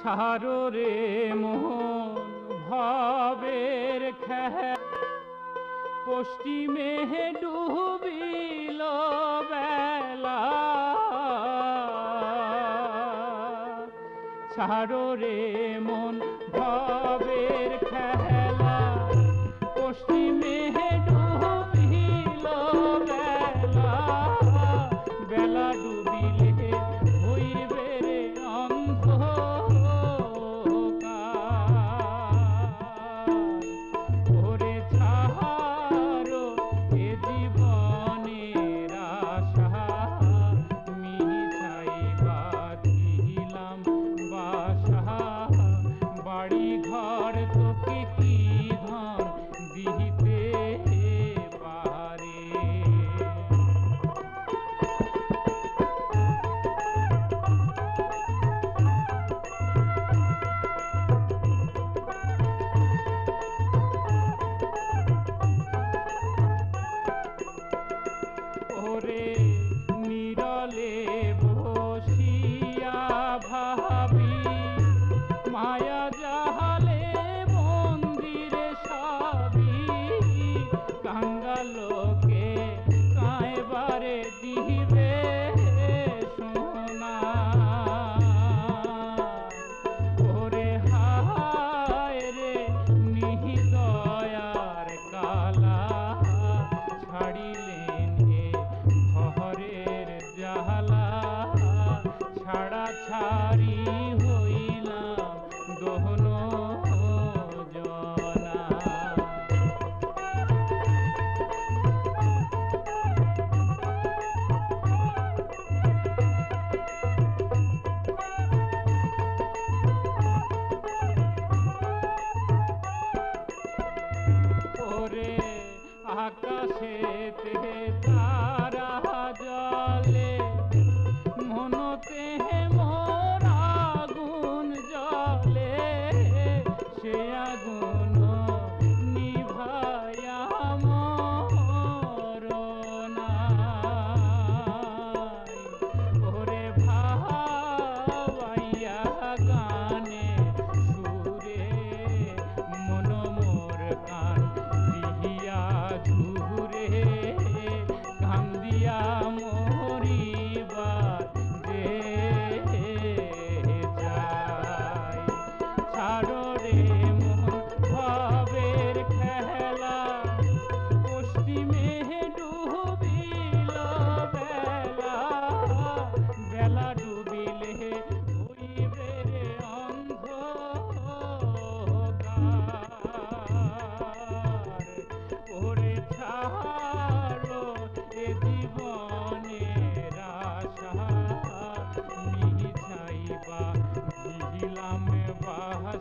ছাড়ো রে মোহন ভাবের খেলা পশ্চিমে ডুবিল বেলা। ছাড়ো রে মন ভাবে ছাড়ি হইলাম দহন আকাশেতে তারা জলে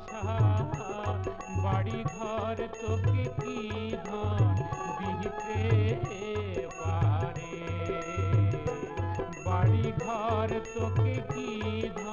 আশা বাড়ি ঘর তোকে কি ধন দিতে পারে? বাড়ি ঘর তোকে কি ধন